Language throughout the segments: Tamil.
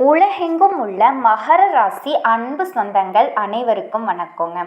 உலகெங்கும் உள்ள மகர ராசி அன்பு சொந்தங்கள் அனைவருக்கும் வணக்கங்க.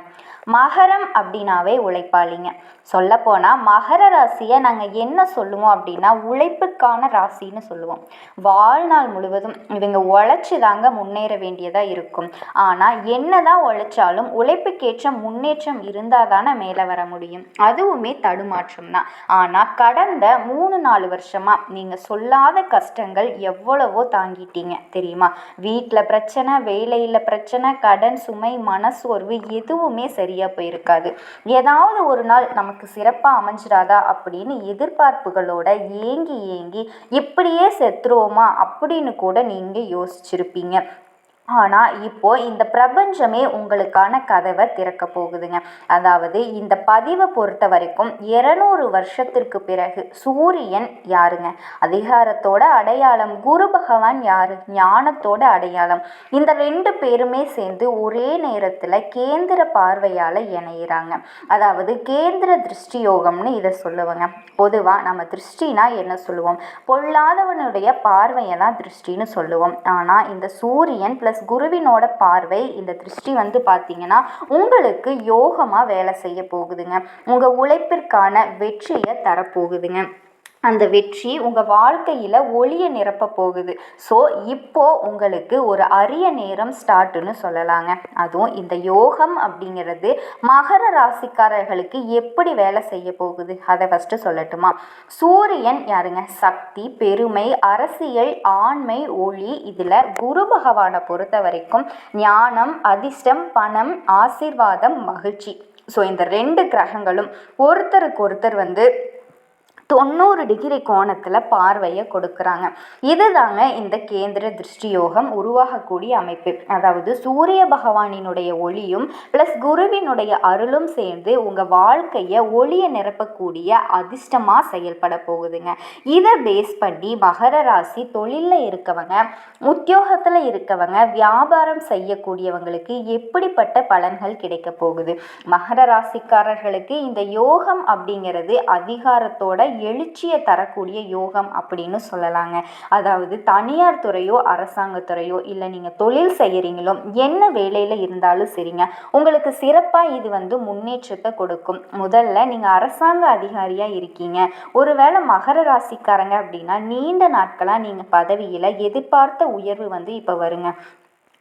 மகரம் அப்படின்னாவே உழைப்பாளிங்க. சொல்லப்போனால் மகர ராசியை நாங்கள் என்ன சொல்லுவோம் அப்படின்னா உழைப்புக்கான ராசின்னு சொல்லுவோம். வாழ்நாள் முழுவதும் இவங்க உழைச்சி தாங்க முன்னேற வேண்டியதாக இருக்கும். ஆனால் என்ன தான் உழைச்சாலும் உழைப்புக்கேற்ற முன்னேற்றம் இருந்தால் தானே மேலே வர முடியும். அதுவுமே தடுமாற்றம் தான் ஆனால் கடந்த மூணு நாலு வருஷமாக நீங்கள் சொல்லாத கஷ்டங்கள் எவ்வளவோ தாங்கிட்டீங்க. தெரியுமா? தெரியுமா? வீட்டில் பிரச்சனை வேலையில் பிரச்சனை கடன் சுமை மனசோர்வு எதுவுமே சரியாக போயிருக்காது. ஏதாவது ஒரு நாள் நமக்கு சிறப்பாக அமைஞ்சிடாதா அப்படின்னு எதிர்பார்ப்புகளோட ஏங்கி ஏங்கி இப்படியே செத்துருவோமா? அப்படின்னு கூட நீங்கள் யோசிச்சிருப்பீங்க. ஆனால் இப்போ இந்த பிரபஞ்சமே உங்களுக்கான கதவை திறக்க போகுதுங்க. அதாவது இந்த பதிவை பொறுத்த வரைக்கும் இரநூறு வருஷத்திற்கு பிறகு சூரியன் யாருங்க? அதிகாரத்தோட அடையாளம் குரு பகவான் யாரு? ஞானத்தோட அடையாளம். இந்த ரெண்டு பேருமே சேர்ந்து ஒரே நேரத்தில் கேந்திர பார்வையால் இணையிறாங்க. அதாவது கேந்திர திருஷ்டி யோகம்னு இதை சொல்லுவாங்க. பொதுவாக நம்ம திருஷ்டினா என்ன சொல்லுவோம்? பொல்லாதவனுடைய பார்வையை தான் திருஷ்டின்னு சொல்லுவோம். ஆனால் இந்த சூரியன் ப்ளஸ் ப்ளஸ் குருவினோட பார்வை இந்த திருஷ்டி வந்து பார்த்தீங்கன்னா உங்களுக்கு யோகமாக வேலை செய்ய போகுதுங்க. உங்கள் உழைப்பிற்கான வெற்றியை தரப்போகுதுங்க. அந்த வெற்றி உங்கள் வாழ்க்கையில் ஒளியை நிரப்ப போகுது. ஸோ இப்போது உங்களுக்கு ஒரு அரிய நேரம் ஸ்டார்ட்டுன்னு சொல்லலாங்க. அதுவும் இந்த யோகம் அப்படிங்கிறது மகர ராசிக்காரர்களுக்கு எப்படி வேலை செய்ய போகுது? அதை ஃபஸ்ட்டு சொல்லட்டுமா? சூரியன் யாருங்க? சக்தி பெருமை அரசியல் ஆண்மை ஒளி இதில் குரு பகவானை பொறுத்த வரைக்கும் ஞானம் அதிர்ஷ்டம் பணம் ஆசீர்வாதம் மகிழ்ச்சி. ஸோ இந்த ரெண்டு கிரகங்களும் ஒருத்தருக்கு ஒருத்தர் வந்து தொண்ணூறு டிகிரி கோணத்தில் பார்வையை கொடுக்குறாங்க. இதுதாங்க இந்த கேந்திர திருஷ்டி யோகம் உருவாகக்கூடிய அமைப்பு. அதாவது சூரிய பகவானினுடைய ஒளியும் ப்ளஸ் குருவினுடைய அருளும் சேர்ந்து உங்கள் வாழ்க்கையை ஒளியை நிரப்பக்கூடிய அதிர்ஷ்டமாக செயல்பட போகுதுங்க. இதை பேஸ் பண்ணி மகர ராசி தொழிலில் இருக்கவங்க உத்தியோகத்தில் இருக்கவங்க வியாபாரம் செய்யக்கூடியவங்களுக்கு எப்படிப்பட்ட பலன்கள் கிடைக்க போகுது? மகர ராசிக்காரர்களுக்கு இந்த யோகம் அப்படிங்கிறது அதிகாரத்தோட எழுச்சியை தரக்கூடிய யோகம் அப்படின்னு சொல்லலாங்க. அதாவது தனியார் துறையோ அரசாங்கத்துறையோ இல்லை நீங்கள் தொழில் செய்கிறீங்களோ என்ன வேலையில் இருந்தாலும் சரிங்க. உங்களுக்கு சிறப்பாக இது வந்து முன்னேற்றத்தை கொடுக்கும். முதல்ல நீங்கள் அரசாங்க அதிகாரியாக இருக்கீங்க. ஒருவேளை மகர ராசிக்காரங்க அப்படின்னா நீண்ட நாட்களாக நீங்கள் பதவியில் எதிர்பார்த்த உயர்வு வந்து இப்போ வருங்க.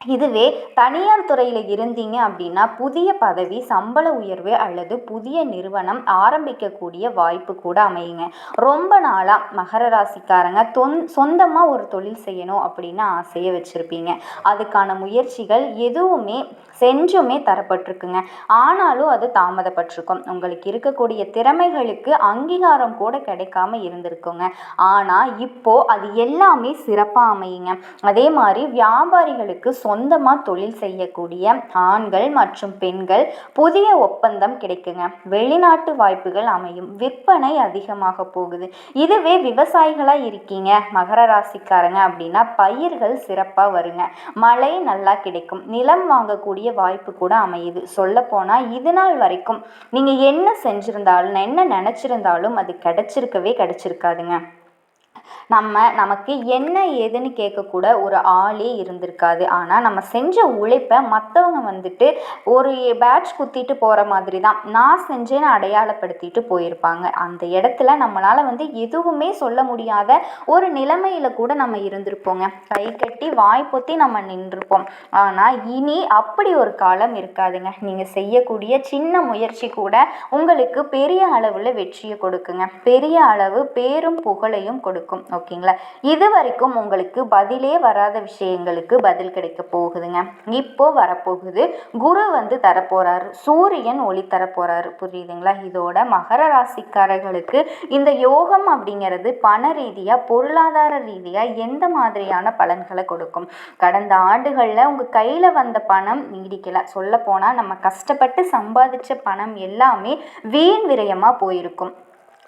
இதுவே தனியார் துறையில் இருந்தீங்க அப்படின்னா புதிய பதவி சம்பள உயர்வு அல்லது புதிய நிறுவனம் ஆரம்பிக்கக்கூடிய வாய்ப்பு கூட அமையுங்க. ரொம்ப நாளாக மகர ராசிக்காரங்க தொன் சொந்தமாக ஒரு தொழில் செய்யணும் அப்படின்னு ஆசையை வச்சுருப்பீங்க. அதுக்கான முயற்சிகள் எதுவுமே செஞ்சுமே தரப்பட்டிருக்குங்க. ஆனாலும் அது தாமதப்பட்டிருக்கும். உங்களுக்கு இருக்கக்கூடிய திறமைகளுக்கு அங்கீகாரம் கூட கிடைக்காம இருந்திருக்குங்க. ஆனால் இப்போது அது எல்லாமே சிறப்பாக அமையுங்க. அதே மாதிரி வியாபாரிகளுக்கு சொந்தமாக தொழில் செய்யக்கூடிய ஆண்கள் மற்றும் பெண்கள் புதிய ஒப்பந்தம் கிடைக்குங்க. வெளிநாட்டு வாய்ப்புகள் அமையும். விற்பனை அதிகமாக போகுது. இதுவே விவசாயிகளாக இருக்கீங்க மகர ராசிக்காரங்க அப்படின்னா பயிர்கள் சிறப்பாக வருங்க. மழை நல்லா கிடைக்கும். நிலம் வாங்கக்கூடிய வாய்ப்பு கூட அமையுது. சொல்லப்போனால் இது நாள் வரைக்கும் நீங்கள் என்ன செஞ்சுருந்தாலும் என்ன நினச்சிருந்தாலும் அது கிடச்சிருக்கவே கிடச்சிருக்காதுங்க. நம்ம நமக்கு என்ன ஏதுன்னு கேட்கக்கூட ஒரு ஆளே இருந்திருக்காது. ஆனால் நம்ம செஞ்ச உழைப்பை மற்றவங்க வந்துட்டு ஒரு பேட்ச் குத்திட்டு போகிற மாதிரி தான் நான் செஞ்சேன்னு அடையாளப்படுத்திட்டு போயிருப்பாங்க. அந்த இடத்துல நம்மளால் வந்து எதுவுமே சொல்ல முடியாத ஒரு நிலைமையில் கூட நம்ம இருந்திருப்போங்க. கை கட்டி வாய் பொத்தி நம்ம நின்றுப்போம். ஆனால் இனி அப்படி ஒரு காலம் இருக்காதுங்க. நீங்கள் செய்யக்கூடிய சின்ன முயற்சி கூட உங்களுக்கு பெரிய அளவில் வெற்றியை கொடுக்குங்க. பெரிய அளவு பேரும் புகழையும் கொடுக்கும். ஓகேங்களா? இது வரைக்கும் உங்களுக்கு பதிலே வராத விஷயங்களுக்கு பதில் கிடைக்க போகுதுங்க. இப்போ வரப்போகுது குரு வந்து தரப்போறாரு சூரியன் ஒளி தரப்போறாரு புரியுதுங்களா? இதோட மகர ராசிக்காரர்களுக்கு இந்த யோகம் அப்படிங்கிறது பண ரீதியாக பொருளாதார ரீதியாக எந்த மாதிரியான பலன்களை கொடுக்கும்? கடந்த ஆண்டுகளில் உங்கள் கையில் வந்த பணம் நீடிக்கல. சொல்லப்போனால் நம்ம கஷ்டப்பட்டு சம்பாதிச்ச பணம் எல்லாமே வீண் விரயமாக போயிருக்கும்.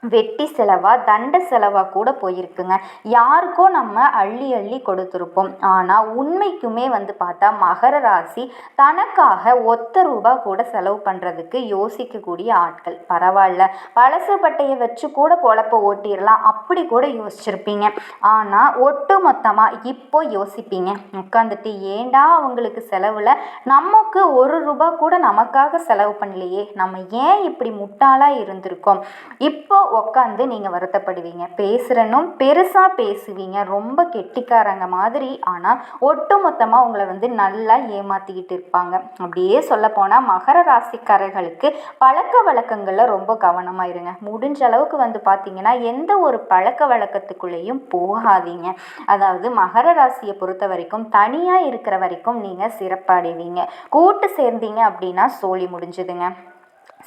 வெட்டி செலவா தண்ட செலவா கூட போயிருக்குங்க. யாருக்கோ நம்ம அள்ளி அள்ளி கொடுத்துருப்போம். ஆனால் உண்மைக்குமே வந்து பார்த்தா மகர ராசி தனக்காக ஒத்த ரூபா கூட செலவு பண்ணுறதுக்கு யோசிக்கக்கூடிய ஆட்கள். பரவாயில்ல. பழசு பட்டையை வச்சு கூட பொழப்ப ஓட்டிடலாம். அப்படி கூட யோசிச்சிருப்பீங்க. ஆனால் ஒட்டு மொத்தமாக இப்போ யோசிப்பீங்க. உட்காந்துட்டு ஏண்டா அவங்களுக்கு செலவில்? நமக்கு ஒரு ரூபா கூட நமக்காக செலவு பண்ணலையே. நம்ம ஏன் இப்படி முட்டாளாக இருந்திருக்கோம்? இப்போ உக்காந்து நீங்கள் வருத்தப்படுவீங்க. பேசுகிறனும் பெருசாக பேசுவீங்க. ரொம்ப கெட்டிக்காரங்க மாதிரி. ஆனால் ஒட்டு மொத்தமாக உங்களை வந்து நல்லா ஏமாற்றிக்கிட்டு இருப்பாங்க. அப்படியே சொல்லப்போனால் மகர ராசிக்காரர்களுக்கு பழக்க வழக்கங்களில் ரொம்ப கவனமாக இருங்க. முடிஞ்ச அளவுக்கு வந்து பார்த்தீங்கன்னா எந்த ஒரு பழக்க வழக்கத்துக்குள்ளேயும் போகாதீங்க. அதாவது மகர ராசியை பொறுத்த வரைக்கும் தனியாக இருக்கிற வரைக்கும் நீங்கள் சிறப்படைவீங்க. கூட்டு சேர்ந்தீங்க அப்படின்னா சோழி முடிஞ்சுதுங்க.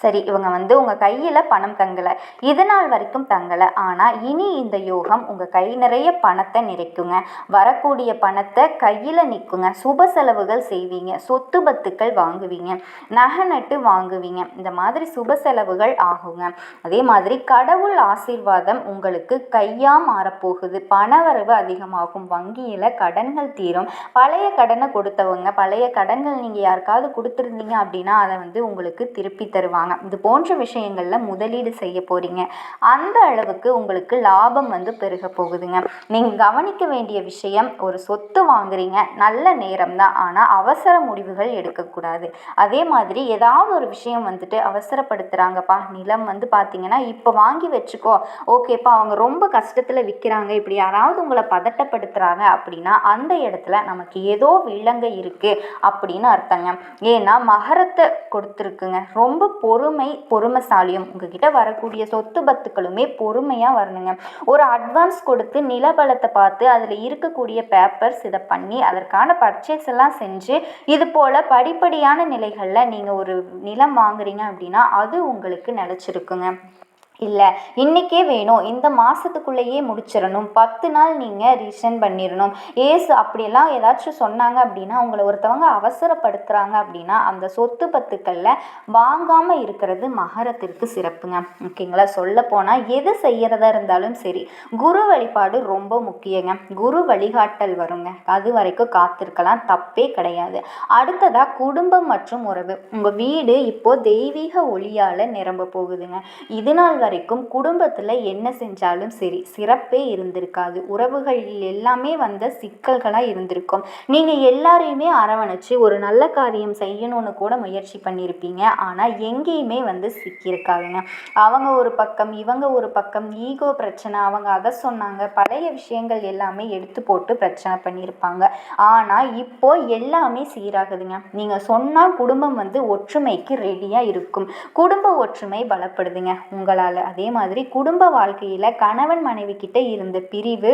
சரி இவங்க வந்து உங்கள் கையில் பணம் தங்கலை. இது நாள் வரைக்கும் தங்கலை. ஆனால் இனி இந்த யோகம் உங்கள் கை நிறைய பணத்தை நிறைக்குங்க. வரக்கூடிய பணத்தை கையில் நிற்குங்க சுப செலவுகள் செய்வீங்க. சொத்து பத்துக்கள் வாங்குவீங்க. நகை நட்டு வாங்குவீங்க. இந்த மாதிரி சுப செலவுகள் ஆகுங்க. அதே மாதிரி கடவுள் ஆசீர்வாதம் உங்களுக்கு கையாக மாறப்போகுது. பணவரவு அதிகமாகும். வங்கியில் கடன்கள் தீரும். பழைய கடனை கொடுத்தவங்க பழைய கடன்கள் நீங்கள் யாருக்காவது கொடுத்துருந்தீங்க அப்படின்னா அதை வந்து உங்களுக்கு திருப்பி தருவாங்க. பண்ணுவாங்க இது போன்ற விஷயங்களில் முதலீடு செய்ய போகிறீங்க அந்த அளவுக்கு உங்களுக்கு லாபம் வந்து பெருக போகுதுங்க. நீங்கள் கவனிக்க வேண்டிய விஷயம் ஒரு சொத்து வாங்குறீங்க. நல்ல நேரம் தான். ஆனால் அவசர முடிவுகள் எடுக்கக்கூடாது. அதே மாதிரி ஏதாவது ஒரு விஷயம் வந்துட்டு அவசரப்படுத்துகிறாங்கப்பா நிலம் வந்து பார்த்தீங்கன்னா இப்போ வாங்கி வச்சுக்கோ. ஓகேப்பா அவங்க ரொம்ப கஷ்டத்தில் விற்கிறாங்க இப்படி யாராவது உங்களை பதட்டப்படுத்துகிறாங்க அப்படின்னா அந்த இடத்துல நமக்கு ஏதோ வில்லங்க இருக்குது அப்படின்னு அர்த்தங்க. ஏன்னா மகரத்தை கொடுத்துருக்குங்க. ரொம்ப போ பொறுமை பொறுமைசாலியும் உங்ககிட்ட வரக்கூடிய சொத்து பத்துக்களுமே பொறுமையாக வரணுங்க. ஒரு அட்வான்ஸ் கொடுத்து நிலபலத்தை பார்த்து அதில் இருக்கக்கூடிய பேப்பர்ஸ் இதை பண்ணி அதற்கான பர்ச்சேஸ் எல்லாம் செஞ்சு இது போல் படிப்படியான நிலைகளில் நீங்கள் ஒரு நிலம் வாங்குறீங்க அப்படின்னா அது உங்களுக்கு நிலச்சிருக்குங்க. இல்லை இன்றைக்கே வேணும். இந்த மாதத்துக்குள்ளேயே முடிச்சிடணும். பத்து நாள் நீங்கள் ரீசன் பண்ணிடணும். ஏசு அப்படியெல்லாம் ஏதாச்சும் சொன்னாங்க அப்படின்னா உங்களை ஒருத்தவங்க அவசரப்படுத்துகிறாங்க அப்படின்னா அந்த சொத்து பத்துக்களில் வாங்காமல் இருக்கிறது மகரத்திற்கு சிறப்புங்க. ஓகேங்களா? சொல்ல போனால் எது செய்கிறதா இருந்தாலும் சரி குரு வழிபாடு ரொம்ப முக்கியங்க. குரு வழிகாட்டல் வருங்க. அது வரைக்கும் காத்திருக்கலாம். தப்பே கிடையாது. அடுத்ததாக குடும்பம் மற்றும் உறவு. உங்கள் வீடு இப்போது தெய்வீக ஒளியால் நிரம்ப போகுதுங்க. இது நாள் வரைக்கும் குடும்பத்தில் என்ன செஞ்சாலும் சரி சிறப்பே இருந்திருக்காது. உறவுகள் எல்லாமே வந்த சிக்கல்களாக இருந்திருக்கும். நீங்கள் எல்லாரையுமே அரவணைச்சு ஒரு நல்ல காரியம் செய்யணும்னு கூட முயற்சி பண்ணியிருப்பீங்க ஆனால் எங்கேயுமே வந்து சிக்கியிருக்காதுங்க. அவங்க ஒரு பக்கம் இவங்க ஒரு பக்கம் ஈகோ பிரச்சனை அவங்க அதை சொன்னாங்க பழைய விஷயங்கள் எல்லாமே எடுத்து போட்டு பிரச்சனை பண்ணியிருப்பாங்க ஆனால் இப்போ எல்லாமே சீராகுதுங்க. நீங்கள் சொன்னால் குடும்பம் வந்து ஒற்றுமைக்கு ரெடியாக இருக்கும். குடும்ப ஒற்றுமை பலப்படுதுங்க. உங்களால் அதே மாதிரி குடும்ப வாழ்க்கையில் கணவன் மனைவி கிட்ட இருந்த பிரிவு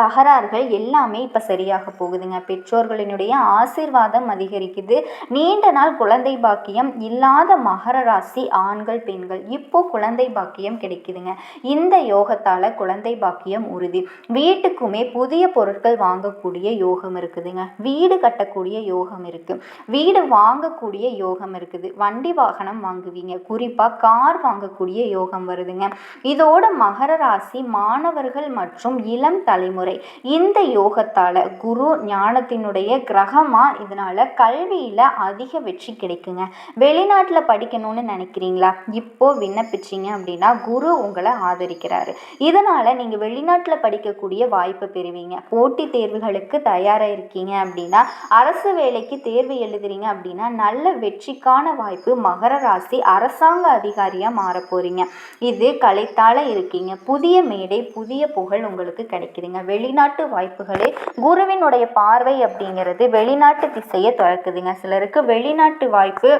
தகராறுகள் எல்லாமே இப்போ சரியாக போகுதுங்க. பெற்றோர்களினுடைய ஆசிர்வாதம் அதிகரிக்குது. நீண்ட நாள் குழந்தை பாக்கியம் இல்லாத மகர ராசி ஆண்கள் பெண்கள் இப்போ குழந்தை பாக்கியம் கிடைக்குதுங்க. இந்த யோகத்தால் குழந்தை பாக்கியம் உறுதி. வீட்டுக்குமே புதிய பொருட்கள் வாங்கக்கூடிய யோகம் இருக்குதுங்க. வீடு கட்டக்கூடிய யோகம் இருக்குது வீடு வாங்கக்கூடிய யோகம் இருக்குது. வண்டி வாகனம் வாங்குவீங்க. குறிப்பாக கார் வாங்கக்கூடிய யோகம் வருதுங்க. இதோட மகர ராசி மாணவர்கள் மற்றும் இளம் தலைமுறை முறை. இந்த யோகத்தால் குரு ஞானத்தினுடைய கிரகமாக இதனால் கல்வியில் அதிக வெற்றி கிடைக்குங்க. வெளிநாட்டில் படிக்கணும்னு நினைக்கிறீங்களா? இப்போ விண்ணப்பிச்சிங்க அப்படின்னா குரு உங்களை ஆதரிக்கிறாரு. இதனால் நீங்கள் வெளிநாட்டில் படிக்கக்கூடிய வாய்ப்பு பெறுவீங்க. போட்டித் தேர்வுகளுக்கு தயாராக இருக்கீங்க அப்படின்னா அரசு வேலைக்கு தேர்வு எழுதுறீங்க அப்படின்னா நல்ல வெற்றிக்கான வாய்ப்பு மகர ராசி அரசாங்க அதிகாரியாக மாற போகிறீங்க இது கலைத்தால இருக்கீங்க. புதிய மேடை புதிய புகழ் உங்களுக்கு கிடைக்குதுங்க. வெளிநாட்டு வாய்ப்புகளே குருவினுடைய பார்வை அப்படிங்கிறது வெளிநாட்டு திசையை திறக்குதுங்க சிலருக்கு வெளிநாட்டு வாய்ப்பு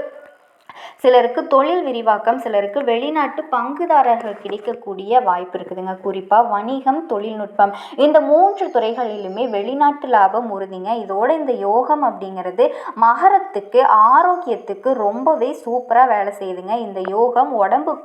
சிலருக்கு தொழில் விரிவாக்கம் சிலருக்கு வெளிநாட்டு பங்குதாரர்கள் கிடைக்கக்கூடிய வாய்ப்பு இருக்குதுங்க. குறிப்பாக வணிகம் தொழில்நுட்பம் இந்த மூன்று துறைகளிலுமே வெளிநாட்டு லாபம் உறுதிங்க. இதோட இந்த யோகம் அப்படிங்கிறது மகரத்துக்கு ஆரோக்கியத்துக்கு ரொம்பவே சூப்பராக வேலை செய்யுதுங்க. இந்த யோகம் உடம்புக்கு